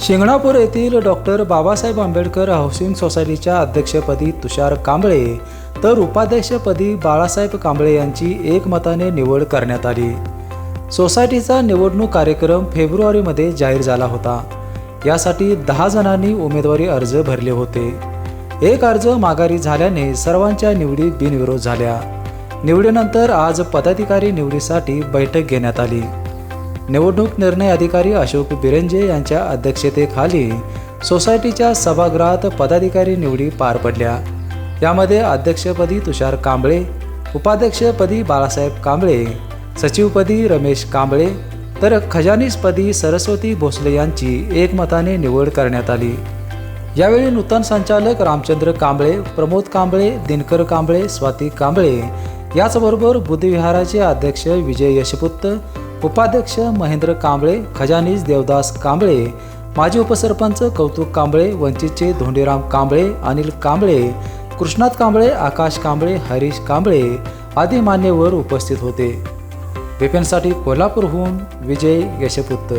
शिंगणापूर येथील doctor Babasaheb Ambedkar housing सोसायटीच्या अध्यक्षपदी तुषार कांबळे तर उपाध्यक्षपदी बाळासाहेब कांबळे यांची एकमताने निवड करण्यात आली. सोसायटीचा निवडणूक कार्यक्रम फेब्रुवारीमध्ये जाहीर झाला होता. यासाठी दहा जणांनी उमेदवारी अर्ज भरले होते. एक अर्ज माघारी झाल्याने सर्वांच्या निवडी बिनविरोध झाल्या. निवडीनंतर आज पदाधिकारी निवडीसाठी बैठक घेण्यात आली. निवडणूक निर्णय अधिकारी अशोक बिरेंजे यांच्या अध्यक्षतेखाली सोसायटीच्या सभागृहात पदाधिकारी निवडी पार पडल्या. यामध्ये अध्यक्षपदी तुषार कांबळे उपाध्यक्षपदी बाळासाहेब कांबळे सचिवपदी रमेश कांबळे तर खजानीसपदी सरस्वती भोसले यांची एकमताने निवड करण्यात आली. यावेळी नूतन संचालक रामचंद्र कांबळे प्रमोद कांबळे दिनकर कांबळे स्वाती कांबळे याचबरोबर बुद्धविहाराचे अध्यक्ष विजय यशपुत्त उपाध्यक्ष महेंद्र कांबळे खजानीज देवदास कांबळे माजी उपसरपंच कौतुक कांबळे वंचितचे धोंडीराम कांबळे अनिल कांबळे कृष्णात कांबळे आकाश कांबळे हरीश कांबळे आदी मान्यवर उपस्थित होते. वेपेनसाठी कोल्हापूरहून विजय यशपुत्त.